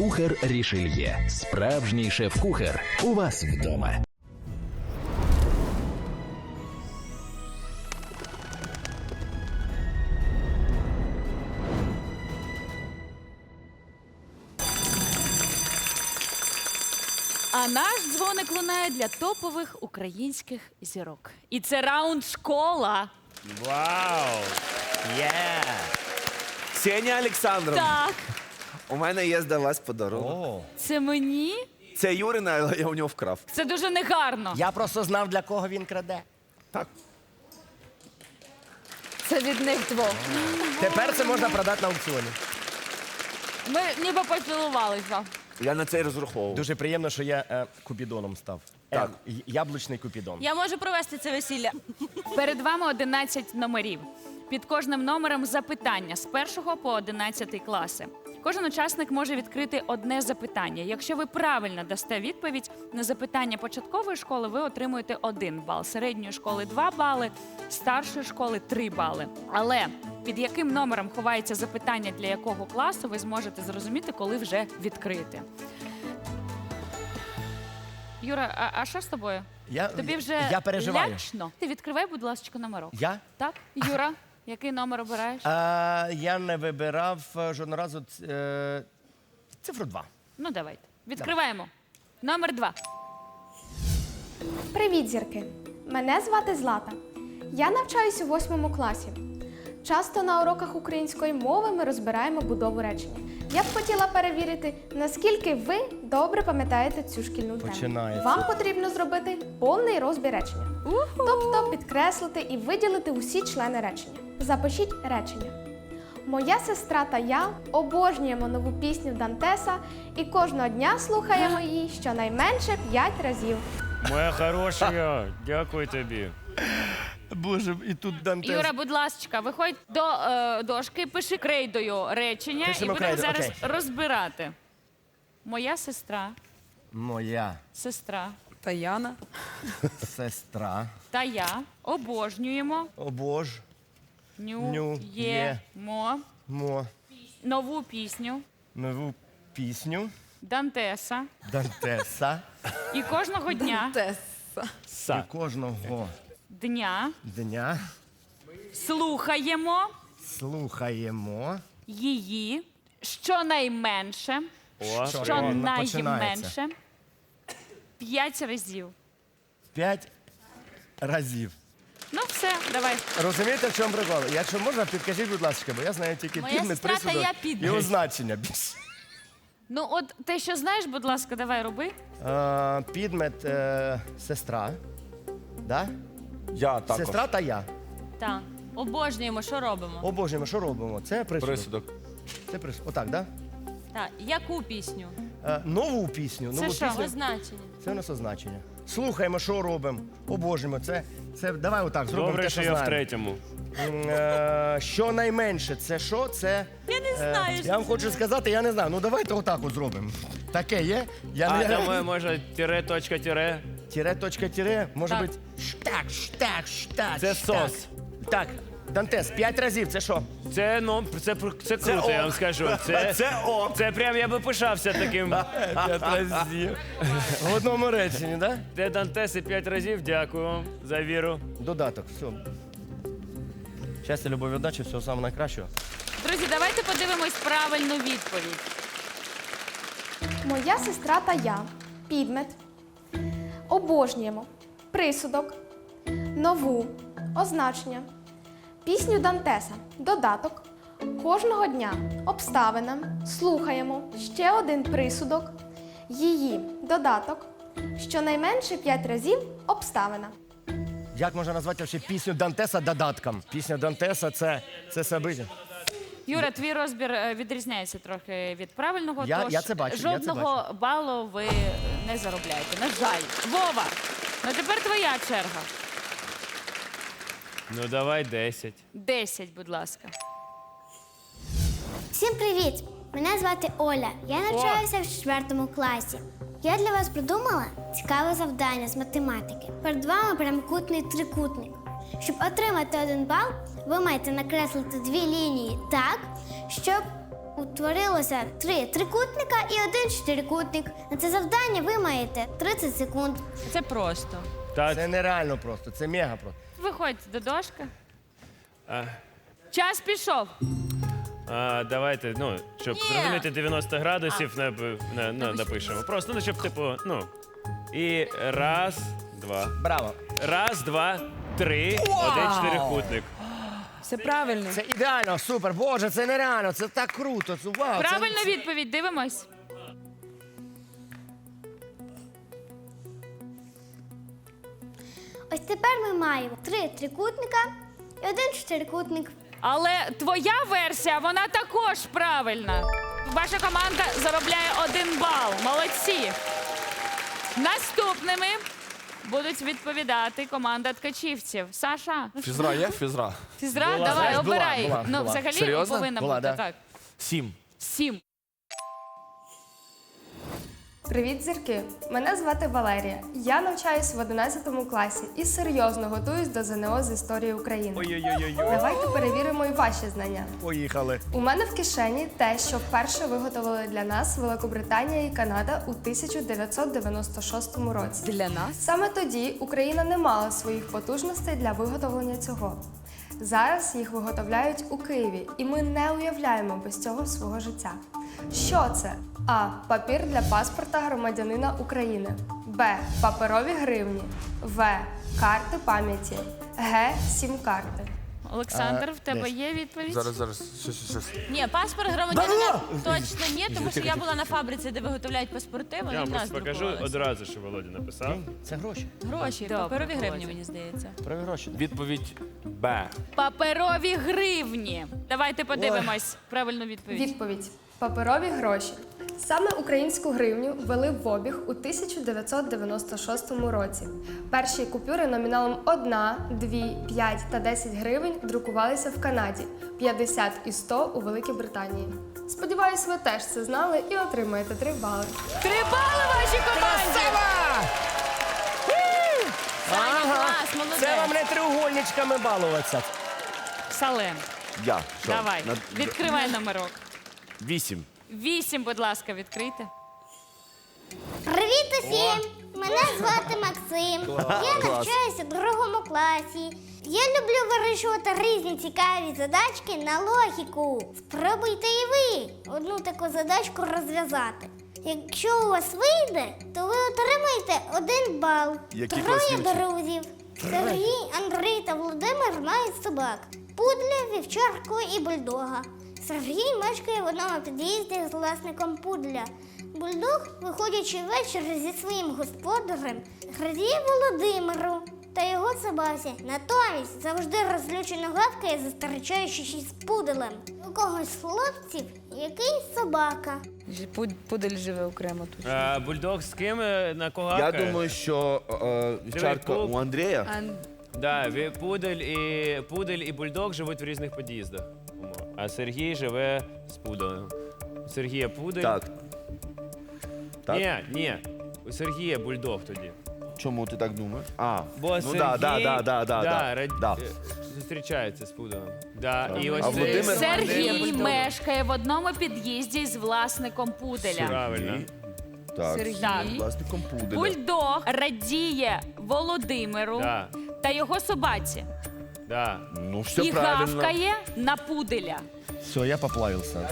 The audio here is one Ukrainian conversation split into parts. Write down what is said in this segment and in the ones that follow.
Кухар Рішельє. Справжній шеф-кухар. У вас вдома. А наш дзвоник лунає для топових українських зірок. І це раунд школа. Вау! Є! Ксенія Олександровна, Так, у мене є для вас подарунок. це мені. Це Юрина, але я у нього вкрав. Це дуже негарно. Я просто знав, для кого він краде. Так. Це від них двох. Тепер це можна продати на аукціоні. Ми ніби поцілувалися. Я на це й розраховував. Дуже приємно, що я е, купідоном став. Так. Е, й- яблучний купідон. Я можу провести це весілля. Перед вами 11 номерів. Під кожним номером запитання з 1 по 11 класи. Кожен учасник може відкрити одне запитання. Якщо ви правильно дасте відповідь на запитання початкової школи, ви отримуєте 1 бал, середньої школи 2 бали, старшої школи 3 бали. Але під яким номером ховається запитання для якого класу, ви зможете зрозуміти, коли вже відкрити. Юра, а, а що з тобою? Я, Тобі вже я переживаю. лячно? Ти відкривай, будь ласка, номерок. Я? Так, Юра, який номер обираєш? А, я не вибирав е, жодного разу ц- е, цифру 2. Ну, давайте. Відкриваємо. Номер два. Привіт, зірки! Мене звати Злата. Я навчаюся у восьмому класі. Часто на уроках української мови ми розбираємо будову речення. Я б хотіла перевірити, наскільки ви добре пам'ятаєте цю шкільну тему. Починається. Вам потрібно зробити повний розбір речення. Тобто підкреслити і виділити усі члени речення. Запишіть речення. Моя сестра та я обожнюємо нову пісню Дантеса і кожного дня слухаємо її щонайменше 5 разів. Моя хороша, дякую тобі. Боже, і тут Дантес. Юра, будь ласка, виходь до е, дошки, пиши крейдою речення Пишемо і будемо крейдою, зараз окей. розбирати. Моя сестра, Моя сестра Таяна. сестра. та я обожнюємо Обож. Нюємо Мо. нову пісню Нову пісню. Дантеса. Дантеса. І кожного дня І кожного дня дня слухаємо слухаємо. її щонайменше, О, щонайменше п'ять разів. П'ять разів. Все, давай. Розумієте, в чому прикол? Якщо можна, підкажіть, будь ласка, бо я знаю тільки Моя підмет, сестра та присудок я підмет. і означення більше. Ну, от те, що знаєш, будь ласка, давай роби. Е, підмет е, сестра. Да? Я також. Сестра та я. Так. Обожнюємо, що робимо? Обожнюємо, що робимо? Це присудок. Присудок. Це присудок. Отак, да? Так. Яку пісню? Е, нову пісню. Нову що? пісню. Означення. Це у нас означення. Слухаємо, що робимо. Обожнюємо. Це, це давай отак зробимо. Добре, те, що що я в знаємо. третьому. М, е, Що найменше, це що? Це. Я не е, знаю. я вам хочу сказати, я не знаю. Ну давайте отак от зробимо. Таке є. Я А, не там може тире, точка, тире. Тіре, точка, тіре, може Так. бути штак, штак, штак. Це штак. сос. Так, Дантес, п'ять разів, це що? Це, ну, це, це круто, я вам скажу. Це, Це ок. це прям я би пишався таким. П'ять разів. В одному реченні, так? Да? Де Дантеси п'ять разів, дякую вам за віру. Додаток, все. Щастя, любові, удачі, всього самого найкращого. Друзі, давайте подивимось правильну відповідь. Моя сестра та я. Підмет. Обожнюємо. Присудок. Нову. Означення. Пісню Дантеса. Додаток. Кожного дня. Обставина. Слухаємо. Ще один присудок. Її. Додаток. Щонайменше 5 разів обставина. Як можна назвати ще пісню Дантеса додатком? Пісня Дантеса це, це собиття. Юра, твій розбір е, відрізняється трохи від правильного. Я- тож я це бачу, я це Жодного балу ви не заробляєте. На жаль. Вова, ну тепер твоя черга. Ну давай 10. Десять, будь ласка. Всім привіт! Мене звати Оля. Я навчаюся в четвертому класі. Я для вас придумала цікаве завдання з математики. Перед вами прямокутний трикутник. Щоб отримати один бал, ви маєте накреслити дві лінії так, щоб утворилося три трикутника і один чотирикутник. На це завдання ви маєте 30 секунд. Це просто. Так, Це нереально просто, це мега просто. Виходь до дошки. А. Час пішов. а, давайте, ну, щоб Ні. зрозуміти 90 градусів, на, на, на, напишемо. Просто, ну, щоб, типу, ну. І раз, два. Браво. Раз, два, три, один чотирикутник. Все правильно. Це ідеально, супер. Боже, це нереально, це так круто. Це вау. це- Правильна відповідь. Дивимось. Ось тепер ми маємо три трикутника і один чотирикутник. Але твоя версія, вона також правильна. Ваша команда заробляє один бал. Молодці. Наступними будуть відповідати команда ткачівців. Саша, Фізра є? Фізра. фізра, Була, давай, знаєш, була, обирай. була, ну, була. взагалі Серйозно? повинна Була, бути. да. Так. Сім. Сім. Привіт, зірки! Мене звати Валерія. Я навчаюсь в 11 класі і серйозно готуюсь до ЗНО з історії України. Ой-ой-ой. Давайте перевіримо і ваші знання. Поїхали. У мене в кишені те, що вперше виготовили для нас Великобританія і Канада у 1996 році. Для нас? Саме тоді Україна не мала своїх потужностей для виготовлення цього. Зараз їх виготовляють у Києві, і ми не уявляємо без цього свого життя. Що це? А. Папір для паспорта громадянина України. Б. Паперові гривні. В. Карти пам'яті. Г. Сім-карти. Олександр, А, в тебе є відповідь? Зараз, зараз. Щас, щас, щас. Ні, паспорт громадянина точно ні, тому що я була на фабриці, де виготовляють паспорти, вони Я в вам нас просто покажу друкувалися. одразу, що Володя написав. Це гроші. Гроші, Добре, паперові гривні, Володя. мені здається. Про гроші. Відповідь Б. Паперові гривні. Давайте подивимось правильну відповідь. Відповідь: паперові гроші. Саме українську гривню ввели в обіг у 1996 році. Перші купюри номіналом 1, 2, 5 та 10 гривень друкувалися в Канаді, 50 і 100 у Великій Британії. Сподіваюсь, ви теж це знали і отримаєте 3 бали. Три бали вашій команді! Саня, клас, молодець. Це вам не треугольничками балуватися. Салем, Я. Що? давай, відкривай номерок. Вісім. Вісім, будь ласка, відкрийте. Привіт усім! Мене звати Максим. Я навчаюся в другому класі. Я люблю вирішувати різні цікаві задачки на логіку. Спробуйте і ви одну таку задачку розв'язати. Якщо у вас вийде, то ви отримаєте один бал. Які Троє друзів. Сергій, Андрій та Володимир мають собак. Пудля, вівчарку і бульдога. Сергій мешкає в одному під'їзді з власником пудля. Бульдог, виходячи ввечері зі своїм господарем, градіє Володимиру та його собаці. Натомість завжди розлючено гавкає, зустрічаючись з пуделем. У когось з хлопців якийсь собака. Пудель живе окремо тут. А, бульдог з ким е, на кого? Я думаю, що е, вівчарка клуб. у Андрія. Да, ві- пудель і пудель і бульдог живуть в різних під'їздах. А Сергій живе з пуделем. У Сергія пудель. Так. Так? Ні, ні. У Сергія бульдог тоді. Чому ти так думаєш? А, Бо ну Сергій да, да, да, да, да, да. рад- да. е, зустрічається з пуделем. Да, і ось А це- Володимир- Сергій мешкає в одному під'їзді з власником пуделя. Правильно. Так. Так. Власником пуделя. Бульдог радіє Володимиру Да, та його собаці да. Ну, все і правильно. гавкає на пуделя. Все, я поплавився.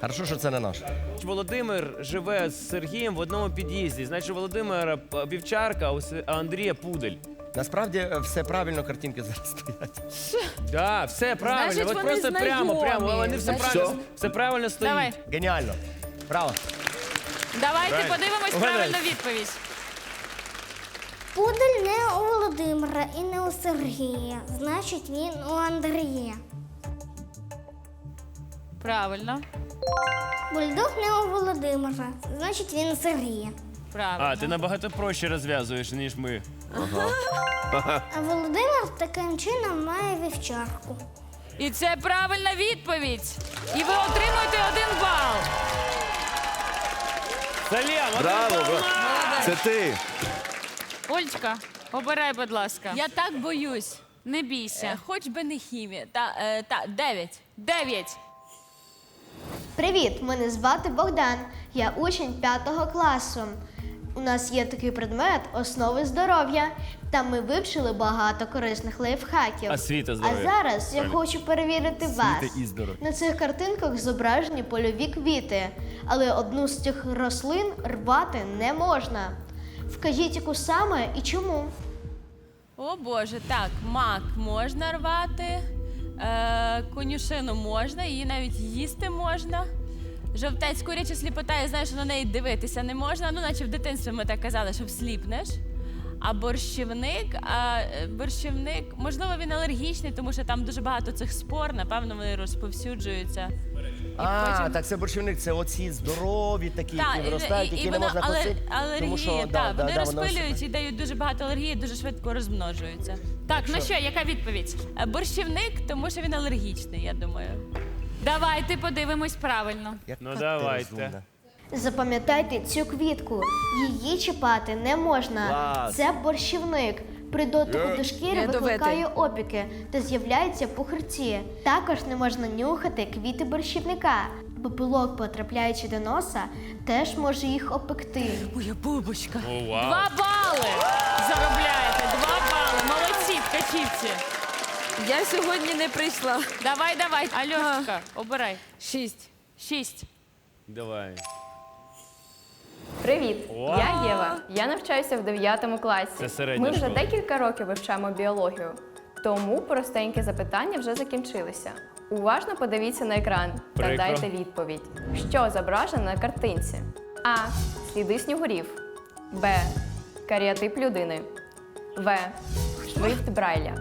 Хорошо, що це не наш. Володимир живе з Сергієм в одному під'їзді. Значить, у Володимира п- вівчарка, а у Се- а Андрія пудель. Насправді е, все правильно, картинки зараз стоять. Да, все правильно. Значить, От вони просто прямо, знайомі. прямо. Вони все Значить, правильно, все правильно стоїть. Давай, Геніально. Браво. давайте Правильно. подивимось Угадай. правильну відповідь. Пудель Володимира і не у Сергія. Значить, він у Андрія. Правильно, Бульдог не у Володимира. Значить, він у Сергія. правильно. А, ти набагато проще розв'язуєш, ніж ми. А Володимир таким чином має вівчарку. І це правильна відповідь. І ви отримуєте один бал. Один Браво, браво. Це ти. Олечка, обирай, будь ласка. Я так боюсь. Не Е, бійся. Хоч би не хімія. Та, е, та, дев'ять. Дев'ять. Привіт, мене звати Богдан. Я учень 5 класу. У нас є такий предмет основи здоров'я. Там ми вивчили багато корисних лайфхаків. А світа А здоров'я. зараз я Правильно. хочу перевірити вас. і здоров'я. На цих картинках зображені польові квіти, але одну з цих рослин рвати не можна. Вкажіть, яку саме і чому. О Боже, так, мак можна рвати, е, конюшину можна, її навіть їсти можна. Жовтець куряча сліпота, я знаю, що на неї дивитися не можна. Ну, наче в дитинстві ми так казали, що всліпнеш. А борщівник, а е, борщівник, можливо, він алергічний, тому що там дуже багато цих спор, напевно, вони розповсюджуються. А, потім- так це борщівник, це оці здорові такі, Так, які виростають, які не воно можна алер- косити. алергії, тому що, так, да, да, вони да, воно розпилюють і дають дуже багато алергії, дуже швидко розмножуються. Так, ну що, яка відповідь? Е, Борщівник, тому що він алергічний, я думаю. Давайте подивимось правильно. Ну, давайте. Запам'ятайте цю квітку. Її чіпати не можна. Клас. Це борщівник. При дотику до шкіри викликає опіки та з'являються пухирці. Також не можна нюхати квіти борщівника, бо пилок, потрапляючи до носа, теж може їх опекти. Моя бубочка. О, вау. Два бали заробляєте. Два бали. Молодці, ткачівці. Я сьогодні не прийшла. Давай, давай. Альошка, обирай. Шість. Шість. Давай. Привіт, я Єва. Я навчаюся в 9 класі. Це середня Ми вже школа. декілька років вивчаємо біологію, тому простенькі запитання вже закінчилися. Уважно подивіться на екран та Прикро. дайте відповідь. Що зображено на картинці? А. Сліди снігурів. Б. Каріатип людини. В. Шрифт Брайля.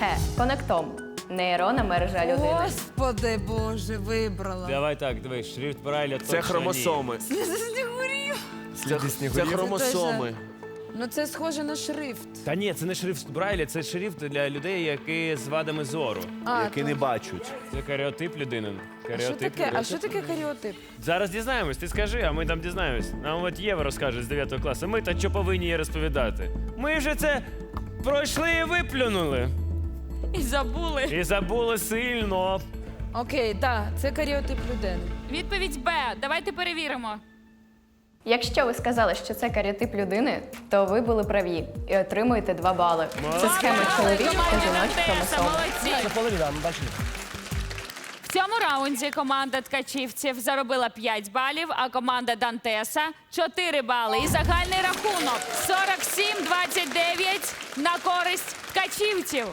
Г. Конектом. Нейронна мережа людини. Господи Боже, вибрала. Давай так, дивись, шрифт Брайля Це точно ні. хромосоми. Це, це хромосоми. Ну це схоже на шрифт. Та ні, це не шрифт Брайля, це шрифт для людей, які з вадами зору. А, Які не бачать. Це каріотип людини. а що Каріотип таке? А що таке каріотип? Зараз дізнаємось, ти скажи, а ми там дізнаємось. Нам от Єва розкаже з 9 класу. Ми та що повинні їй розповідати. Ми вже це пройшли і виплюнули. І забули. І забули сильно. Окей, так, це каріотип людини. Відповідь Б. Давайте перевіримо. Якщо ви сказали, що це каріотип людини, то ви були праві і отримуєте 2 бали. Це схема чоловічих та жіночих Дантеса, хромосом. В цьому раунді команда ткачівців заробила 5 балів, а команда Дантеса 4 бали. І загальний рахунок 47-29 на користь ткачівців.